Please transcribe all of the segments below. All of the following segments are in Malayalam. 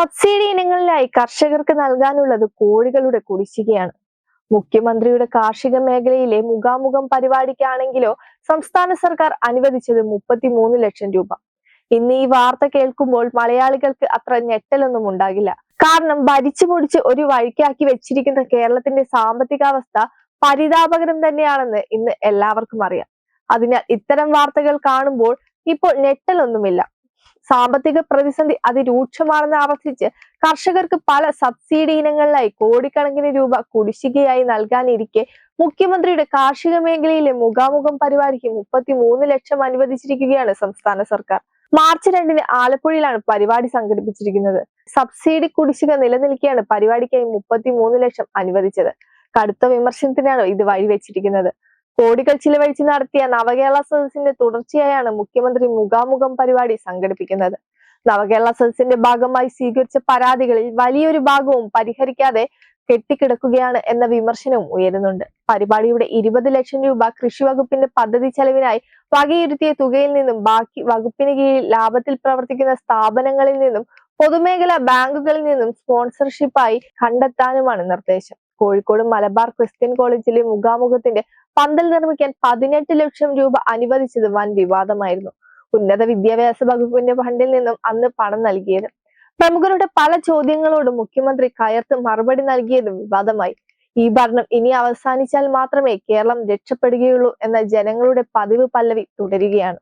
സബ്സിഡി ഇനങ്ങളിലായി കർഷകർക്ക് നൽകാനുള്ളത് കോഴികളുടെ കുടിശ്ശികയാണ്. മുഖ്യമന്ത്രിയുടെ കാർഷിക മേഖലയിലെ മുഖാമുഖം പരിപാടിക്കാണെങ്കിലോ സംസ്ഥാന സർക്കാർ അനുവദിച്ചത് മുപ്പത്തിമൂന്ന് ലക്ഷം രൂപ. ഇന്ന് ഈ വാർത്ത കേൾക്കുമ്പോൾ മലയാളികൾക്ക് അത്ര ഞെട്ടലൊന്നും ഉണ്ടാകില്ല. കാരണം ഭരിച്ചു പൊടിച്ച് ഒരു വഴിക്കാക്കി വെച്ചിരിക്കുന്ന കേരളത്തിന്റെ സാമ്പത്തികാവസ്ഥ പരിതാപകരം തന്നെയാണെന്ന് ഇന്ന് എല്ലാവർക്കും അറിയാം. അതിനാൽ ഇത്തരം വാർത്തകൾ കാണുമ്പോൾ ഇപ്പോൾ ഞെട്ടലൊന്നുമില്ല. സാമ്പത്തിക പ്രതിസന്ധി അതിരൂക്ഷമാണെന്ന് ആവർത്തിച്ച് കർഷകർക്ക് പല സബ്സിഡി ഇനങ്ങളിലായി കോടിക്കണക്കിന് രൂപ കുടിശ്ശികയായി നൽകാനിരിക്കെ മുഖ്യമന്ത്രിയുടെ കാർഷിക മേഖലയിലെ മുഖാമുഖം പരിപാടിക്ക് മുപ്പത്തിമൂന്ന് ലക്ഷം അനുവദിച്ചിരിക്കുകയാണ് സംസ്ഥാന സർക്കാർ. മാർച്ച് രണ്ടിന് ആലപ്പുഴയിലാണ് പരിപാടി സംഘടിപ്പിച്ചിരിക്കുന്നത്. സബ്സിഡി കുടിശ്ശിക നിലനിൽക്കെയാണ് പരിപാടിക്കായി മുപ്പത്തിമൂന്ന് ലക്ഷം അനുവദിച്ചത്. കടുത്ത വിമർശനത്തിനാണ് ഇത് വഴിവെച്ചിരിക്കുന്നത്. കോടികൾ ചിലവഴിച്ച് നടത്തിയ നവകേരള സദസ്സിന്റെ തുടർച്ചയായാണ് മുഖ്യമന്ത്രി മുഖാമുഖം പരിപാടി സംഘടിപ്പിക്കുന്നത്. നവകേരള സദസ്സിന്റെ ഭാഗമായി സ്വീകരിച്ച പരാതികളിൽ വലിയൊരു ഭാഗവും പരിഹരിക്കാതെ കെട്ടിക്കിടക്കുകയാണ് എന്ന വിമർശനവും ഉയരുന്നുണ്ട്. പരിപാടിയുടെ ഇരുപത് ലക്ഷം രൂപ കൃഷി വകുപ്പിന്റെ പദ്ധതി ചെലവിനായി വകയിരുത്തിയ തുകയിൽ നിന്നും ബാക്കി വകുപ്പിന് കീഴിൽ ലാഭത്തിൽ പ്രവർത്തിക്കുന്ന സ്ഥാപനങ്ങളിൽ നിന്നും പൊതുമേഖലാ ബാങ്കുകളിൽ നിന്നും സ്പോൺസർഷിപ്പായി കണ്ടെത്താനുമാണ് നിർദ്ദേശം. കോഴിക്കോട് മലബാർ ക്രിസ്ത്യൻ കോളേജിലെ മുഖാമുഖത്തിന്റെ പന്തൽ നിർമ്മിക്കാൻ പതിനെട്ട് ലക്ഷം രൂപ അനുവദിച്ചത് വൻ വിവാദമായിരുന്നു. ഉന്നത വിദ്യാഭ്യാസ വകുപ്പിന്റെ ഫണ്ടിൽ നിന്നും അന്ന് പണം നൽകിയത്. പ്രമുഖരുടെ പല ചോദ്യങ്ങളോടും മുഖ്യമന്ത്രി കയർത്ത് മറുപടി നൽകിയതും വിവാദമായി. ഈ ഭരണം ഇനി അവസാനിച്ചാൽ മാത്രമേ കേരളം രക്ഷപ്പെടുകയുള്ളൂ എന്ന ജനങ്ങളുടെ പതിവ് പല്ലവി തുടരുകയാണ്.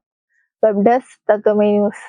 Web desk തത്വമേ news